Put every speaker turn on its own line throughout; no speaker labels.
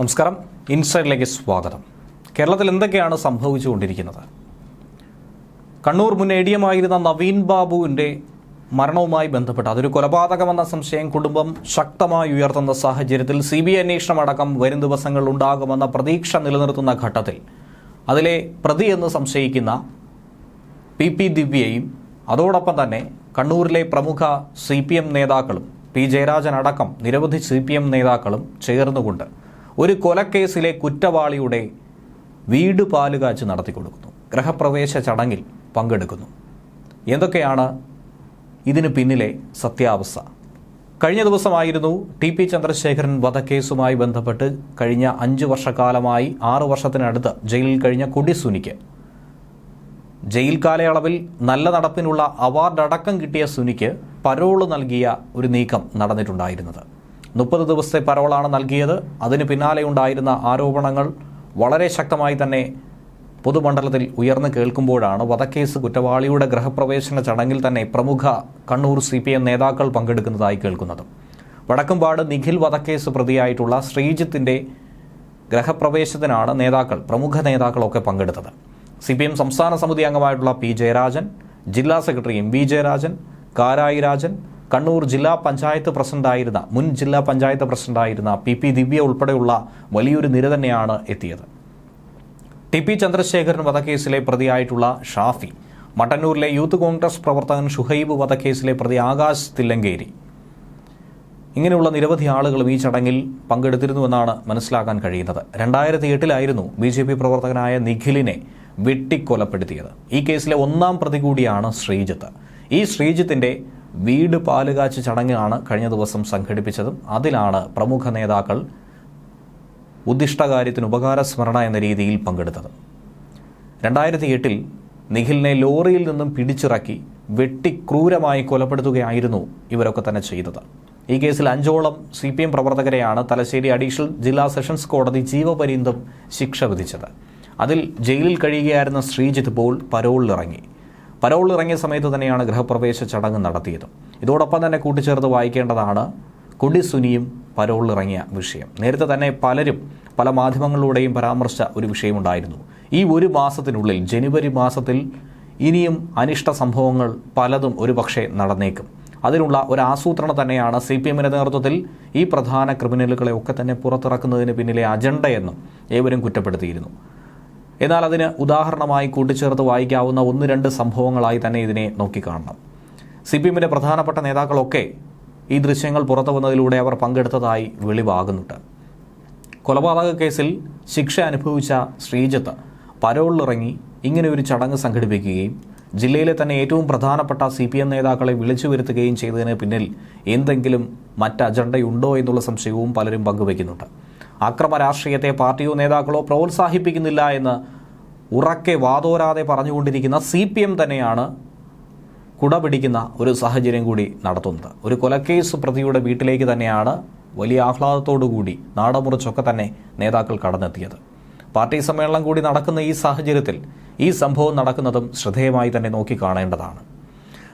നമസ്കാരം. ഇൻസൈഡിലേക്ക് സ്വാഗതം. കേരളത്തിൽ എന്തൊക്കെയാണ് സംഭവിച്ചുകൊണ്ടിരിക്കുന്നത്? കണ്ണൂർ മുൻ എ ഡി എം ആയിരുന്ന നവീൻ ബാബുവിന്റെ മരണവുമായി ബന്ധപ്പെട്ട് അതൊരു കൊലപാതകമെന്ന സംശയം കുടുംബം ശക്തമായി ഉയർത്തുന്ന സാഹചര്യത്തിൽ സി ബി ഐ അന്വേഷണം അടക്കം വരും ദിവസങ്ങളിൽ ഉണ്ടാകുമെന്ന പ്രതീക്ഷ നിലനിർത്തുന്ന ഘട്ടത്തിൽ അതിലെ പ്രതി എന്ന് സംശയിക്കുന്ന പി പി ദിവ്യയും അതോടൊപ്പം തന്നെ കണ്ണൂരിലെ പ്രമുഖ സി പി എം നേതാക്കളും പി ജയരാജൻ അടക്കം നിരവധി സി പി എം നേതാക്കളും ചേർന്നുകൊണ്ട് ഒരു കൊലക്കേസിലെ കുറ്റവാളിയുടെ വീട് പാലുകാച്ച് നടത്തിക്കൊടുക്കുന്നു. ഗ്രഹപ്രവേശ ചടങ്ങിൽ പങ്കെടുക്കുന്നു. എന്തൊക്കെയാണ് ഇതിന് പിന്നിലെ സത്യാവസ്ഥ? കഴിഞ്ഞ ദിവസമായിരുന്നു ടി പി ചന്ദ്രശേഖരൻ വധക്കേസുമായി ബന്ധപ്പെട്ട് കഴിഞ്ഞ അഞ്ചു വർഷക്കാലമായി ആറു വർഷത്തിനടുത്ത് ജയിലിൽ കഴിഞ്ഞ കൊടിസുനിക്ക്. ജയിൽ കാലയളവിൽ നല്ല നടപ്പിനുള്ള അവാർഡ് അടക്കം കിട്ടിയ സുനിക്ക് പരോൾ നൽകിയ ഒരു നീക്കം നടന്നിട്ടുണ്ടായിരുന്നത്. മുപ്പത് ദിവസത്തെ പരോളാണ് നൽകിയത്. അതിന് പിന്നാലെ ഉണ്ടായിരുന്ന ആരോപണങ്ങൾ വളരെ ശക്തമായി തന്നെ പൊതുമണ്ഡലത്തിൽ ഉയർന്നു കേൾക്കുമ്പോഴാണ് വധക്കേസ് കുറ്റവാളിയുടെ ഗൃഹപ്രവേശന ചടങ്ങിൽ തന്നെ പ്രമുഖ കണ്ണൂർ സി പി എം നേതാക്കൾ പങ്കെടുക്കുന്നതായി കേൾക്കുന്നത്. വടക്കുംപാട് നിഖിൽ വധക്കേസ് പ്രതിയായിട്ടുള്ള ശ്രീജിത്തിന്റെ ഗ്രഹപ്രവേശത്തിനാണ് നേതാക്കൾ പ്രമുഖ നേതാക്കളൊക്കെ പങ്കെടുത്തത്. സി പി എം സംസ്ഥാന സമിതി അംഗമായിട്ടുള്ള പി ജയരാജൻ ജില്ലാ secretary M V Jayarajan Karayi Rajan Kannur ജില്ലാ പഞ്ചായത്ത് പ്രസിഡന്റായിരുന്ന മുൻ ജില്ലാ പഞ്ചായത്ത് പ്രസിഡന്റായിരുന്ന പി പി ദിവ്യ ഉൾപ്പെടെയുള്ള വലിയൊരു നിര തന്നെയാണ് എത്തിയത്. ടി പി ചന്ദ്രശേഖരൻ വധക്കേസിലെ പ്രതിയായിട്ടുള്ള ഷാഫി മട്ടന്നൂരിലെ യൂത്ത് കോൺഗ്രസ് പ്രവർത്തകൻ ഷുഹൈബ് വധക്കേസിലെ പ്രതി ആകാശ് തില്ലങ്കേരി. ഇങ്ങനെയുള്ള നിരവധി ആളുകളും ഈ ചടങ്ങിൽ പങ്കെടുത്തിരുന്നുവെന്നാണ് മനസ്സിലാക്കാൻ കഴിയുന്നത്. രണ്ടായിരത്തി എട്ടിലായിരുന്നു ബി ജെ പി പ്രവർത്തകനായ നിഖിലിനെ വെട്ടിക്കൊലപ്പെടുത്തിയത്. ഈ കേസിലെ ഒന്നാം പ്രതി കൂടിയാണ് ശ്രീജിത്ത്. ഈ ശ്രീജിത്തിന്റെ വീട് പാലുകാച്ച് ചടങ്ങാണ് കഴിഞ്ഞ ദിവസം സംഘടിപ്പിച്ചതും. അതിലാണ് പ്രമുഖ നേതാക്കൾ ഉദ്ദിഷ്ടകാര്യത്തിന് ഉപകാരസ്മരണ എന്ന രീതിയിൽ പങ്കെടുത്തത്. രണ്ടായിരത്തി എട്ടിൽ നിഖിലിനെ ലോറിയിൽ നിന്നും പിടിച്ചിറക്കി വെട്ടിക്രൂരമായി കൊലപ്പെടുത്തുകയായിരുന്നു ഇവരൊക്കെ തന്നെ ചെയ്തത്. ഈ കേസിൽ അഞ്ചോളം സി പി എം പ്രവർത്തകരെയാണ് തലശ്ശേരി അഡീഷണൽ ജില്ലാ സെഷൻസ് കോടതി ജീവപര്യന്തം ശിക്ഷ വിധിച്ചത്. അതിൽ ജയിലിൽ കഴിയുകയായിരുന്ന ശ്രീജിത്ത് പോൾ പരോളിലിറങ്ങി. പരോളിലിറങ്ങിയ സമയത്ത് തന്നെയാണ് ഗൃഹപ്രവേശ ചടങ്ങ് നടത്തിയത്. ഇതോടൊപ്പം തന്നെ കൂട്ടിച്ചേർത്ത് വായിക്കേണ്ടതാണ് കൊടി സുനിയും ഇറങ്ങിയ വിഷയം. നേരത്തെ തന്നെ പലരും പല മാധ്യമങ്ങളിലൂടെയും പരാമർശിച്ച ഒരു വിഷയമുണ്ടായിരുന്നു. ഈ ഒരു മാസത്തിനുള്ളിൽ ജനുവരി മാസത്തിൽ ഇനിയും അനിഷ്ട സംഭവങ്ങൾ പലതും ഒരുപക്ഷെ നടന്നേക്കും. അതിനുള്ള ഒരു ആസൂത്രണം തന്നെയാണ് സി പി എമ്മിന്റെ നേതൃത്വത്തിൽ ഈ പ്രധാന ക്രിമിനലുകളെ ഒക്കെ തന്നെ പുറത്തിറക്കുന്നതിന് പിന്നിലെ അജണ്ടയെന്നും ഏവരും കുറ്റപ്പെടുത്തിയിരുന്നു. എന്നാൽ അതിന് ഉദാഹരണമായി കൂട്ടിച്ചേർത്ത് വായിക്കാവുന്ന ഒന്ന് രണ്ട് സംഭവങ്ങളായി തന്നെ ഇതിനെ നോക്കിക്കാണണം. സി പി എമ്മിന്റെ പ്രധാനപ്പെട്ട നേതാക്കളൊക്കെ ഈ ദൃശ്യങ്ങൾ പുറത്തു വന്നതിലൂടെ അവർ പങ്കെടുത്തതായി വെളിവാകുന്നുണ്ട്. കൊലപാതക കേസിൽ ശിക്ഷ അനുഭവിച്ച ശ്രീജിത്ത് പരോളിലിറങ്ങി ഇങ്ങനെ ഒരു ചടങ്ങ് സംഘടിപ്പിക്കുകയും ജില്ലയിലെ തന്നെ ഏറ്റവും പ്രധാനപ്പെട്ട സി പി എം നേതാക്കളെ വിളിച്ചു വരുത്തുകയും ചെയ്തതിന് പിന്നിൽ എന്തെങ്കിലും മറ്റ് അജണ്ടയുണ്ടോ എന്നുള്ള സംശയവും പലരും പങ്കുവയ്ക്കുന്നുണ്ട്. അക്രമ രാഷ്ട്രീയത്തെ പാർട്ടിയോ നേതാക്കളോ പ്രോത്സാഹിപ്പിക്കുന്നില്ല എന്ന് ഉറക്കെ വാതോരാതെ പറഞ്ഞുകൊണ്ടിരിക്കുന്ന സി പി എം തന്നെയാണ് കുടപിടിക്കുന്ന ഒരു സാഹചര്യം കൂടി നടത്തുന്നത്. ഒരു കൊലക്കേസ് പ്രതിയുടെ വീട്ടിലേക്ക് തന്നെയാണ് വലിയ ആഹ്ലാദത്തോടുകൂടി നാടമുറിച്ചൊക്കെ തന്നെ നേതാക്കൾ കടന്നെത്തിയത്. പാർട്ടി സമ്മേളനം കൂടി നടക്കുന്ന ഈ സാഹചര്യത്തിൽ ഈ സംഭവം നടക്കുന്നതും ശ്രദ്ധേയമായി തന്നെ നോക്കിക്കാണേണ്ടതാണ്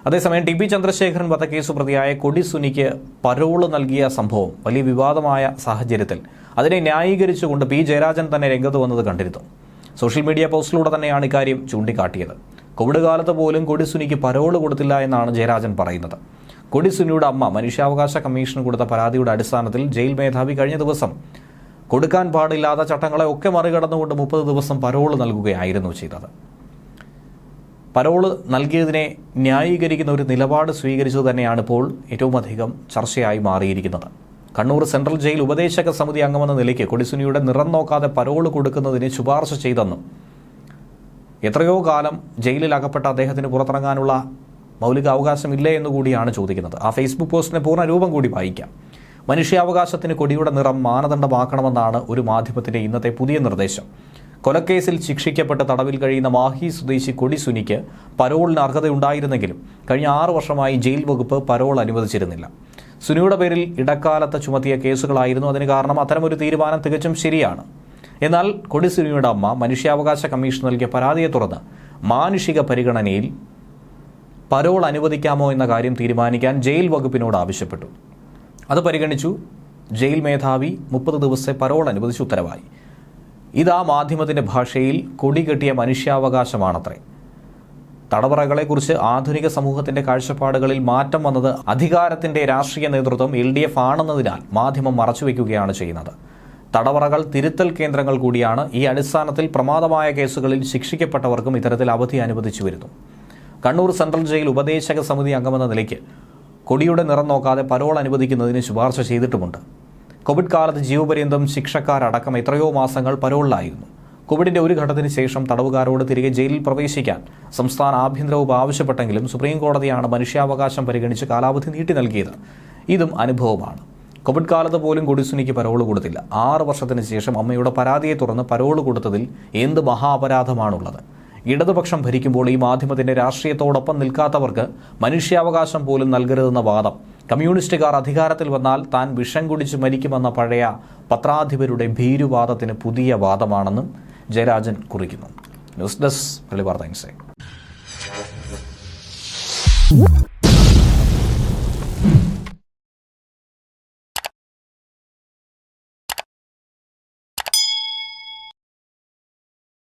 അതേസമയം ടി പി ചന്ദ്രശേഖരൻ വധക്കേസ് പ്രതിയായ കൊടി സുനിക്ക് പരോൾ നൽകിയ സംഭവം വലിയ വിവാദമായ സാഹചര്യത്തിൽ അതിനെ ന്യായീകരിച്ചുകൊണ്ട് പി ജയരാജൻ തന്നെ രംഗത്ത് വന്നത് കണ്ടിരുന്നു. സോഷ്യൽ മീഡിയ പോസ്റ്റിലൂടെ തന്നെയാണ് ഇക്കാര്യം ചൂണ്ടിക്കാട്ടിയത്. കോവിഡ് കാലത്ത് പോലും കൊടിസുനിക്ക് പരോൾ കൊടുത്തില്ല എന്നാണ് ജയരാജൻ പറയുന്നത്. കൊടിസുനിയുടെ അമ്മ മനുഷ്യാവകാശ കമ്മീഷന് കൊടുത്ത പരാതിയുടെ അടിസ്ഥാനത്തിൽ ജയിൽ മേധാവി കഴിഞ്ഞ ദിവസം കൊടുക്കാൻ പാടില്ലാത്ത ചട്ടങ്ങളെ ഒക്കെ മറികടന്നുകൊണ്ട് മുപ്പത് ദിവസം പരോൾ നൽകുകയായിരുന്നു ചെയ്തത്. പരോൾ നൽകിയതിനെ ന്യായീകരിക്കുന്ന ഒരു നിലപാട് സ്വീകരിച്ചത് തന്നെയാണ് ഇപ്പോൾ ഏറ്റവും അധികം ചർച്ചയായി മാറിയിരിക്കുന്നത്. കണ്ണൂർ സെൻട്രൽ ജയിൽ ഉപദേശക സമിതി അംഗമെന്ന നിലയ്ക്ക് കൊടിസുനിയുടെ നിറം നോക്കാതെ പരോൾ കൊടുക്കുന്നതിന് ശുപാർശ ചെയ്തെന്നും എത്രയോ കാലം ജയിലിൽ അകപ്പെട്ട അദ്ദേഹത്തിന് പുറത്തിറങ്ങാനുള്ള മൗലിക അവകാശമില്ലേ എന്ന് കൂടിയാണ് ചോദിക്കുന്നത്. ആ ഫേസ്ബുക്ക് പോസ്റ്റിന്റെ പൂർണ രൂപം കൂടി വായിക്കാം. മനുഷ്യാവകാശത്തിന് കൊടിയുടെ നിറം മാനദണ്ഡമാക്കണമെന്നാണ് ഒരു മാധ്യമത്തിന്റെ ഇന്നത്തെ പുതിയ നിർദ്ദേശം. കൊലക്കേസിൽ ശിക്ഷിക്കപ്പെട്ട തടവിൽ കഴിയുന്ന മാഹി സ്വദേശി കൊടിസുനിക്ക് പരോളിന് അർഹതയുണ്ടായിരുന്നെങ്കിലും കഴിഞ്ഞ ആറു വർഷമായി ജയിൽ വകുപ്പ് പരോൾ അനുവദിച്ചിരുന്നില്ല. സുനിയുടെ പേരിൽ ഇടക്കാലത്ത് ചുമത്തിയ കേസുകളായിരുന്നു അതിന് കാരണം. അത്തരമൊരു തീരുമാനം തികച്ചും ശരിയാണ്. എന്നാൽ കൊടിസുനിയുടെ അമ്മ മനുഷ്യാവകാശ കമ്മീഷൻ നൽകിയ പരാതിയെ തുടർന്ന് മാനുഷിക പരിഗണനയിൽ പരോൾ അനുവദിക്കാമോ എന്ന കാര്യം തീരുമാനിക്കാൻ ജയിൽ വകുപ്പിനോട് ആവശ്യപ്പെട്ടു. അത് പരിഗണിച്ചു. ജയിൽ മേധാവി മുപ്പത് ദിവസത്തെ പരോൾ അനുവദിച്ച് ഉത്തരവായി. ഇതാ മാധ്യമത്തിന്റെ ഭാഷയിൽ കൊടികെട്ടിയ മനുഷ്യാവകാശമാണത്രേ. തടവറകളെക്കുറിച്ച് ആധുനിക സമൂഹത്തിന്റെ കാഴ്ചപ്പാടുകളിൽ മാറ്റം വന്നത് അധികാരത്തിന്റെ രാഷ്ട്രീയ നേതൃത്വം എൽ ഡി എഫ് ആണെന്നതിനാൽ മാധ്യമം മറച്ചുവെക്കുകയാണ് ചെയ്യുന്നത്. തടവറകൾ തിരുത്തൽ കേന്ദ്രങ്ങൾ കൂടിയാണ് ഈ അടിസ്ഥാനത്തിൽ പ്രമാദമായ കേസുകളിൽ ശിക്ഷിക്കപ്പെട്ടവർക്കും ഇത്തരത്തിൽ അവധി അനുവദിച്ചു വരുന്നു. കണ്ണൂർ സെൻട്രൽ ജയിൽ ഉപദേശക സമിതി അംഗമെന്ന നിലയ്ക്ക് കൊടിയുടെ നിറം നോക്കാതെ പരോൾ അനുവദിക്കുന്നതിന് ശുപാർശ ചെയ്തിട്ടുമുണ്ട്. കോവിഡ് കാലത്ത് ജീവപര്യന്തം ശിക്ഷക്കാരടക്കം എത്രയോ മാസങ്ങൾ പരോളിലായിരുന്നു. കോവിഡിന്റെ ഒരു ഘട്ടത്തിന് ശേഷം തടവുകാരോട് തിരികെ ജയിലിൽ പ്രവേശിക്കാൻ സംസ്ഥാന ആഭ്യന്തര വകുപ്പ് ആവശ്യപ്പെട്ടെങ്കിലും സുപ്രീം കോടതിയാണ് മനുഷ്യാവകാശം പരിഗണിച്ച് കാലാവധി നീട്ടി നൽകിയത്. ഇതും അനുഭവമാണ്. കോവിഡ് കാലത്ത് പോലും കൊടിസുനിക്ക് പരോൾ കൊടുത്തില്ല. ആറ് വർഷത്തിന് ശേഷം അമ്മയുടെ പരാതിയെ തുടർന്ന് പരോൾ കൊടുത്തതിൽ എന്ത് മഹാ അപരാധമാണുള്ളത് ഇടതുപക്ഷം ഭരിക്കുമ്പോൾ ഈ മാധ്യമത്തിന്റെ രാഷ്ട്രീയത്തോടൊപ്പം നിൽക്കാത്തവർക്ക് മനുഷ്യാവകാശം പോലും നൽകരുതെന്ന വാദം. കമ്മ്യൂണിസ്റ്റുകാർ അധികാരത്തിൽ വന്നാൽ താൻ വിഷം കുടിച്ച് മരിക്കുമെന്ന പഴയ പത്രാധിപരുടെ ഭീരുവാദത്തിന് പുതിയ വാദമാണെന്നും ജയരാജൻ കുറിക്കുന്നു. ന്യൂസ് ഡെസ്ക് പള്ളി താങ്ക്സ്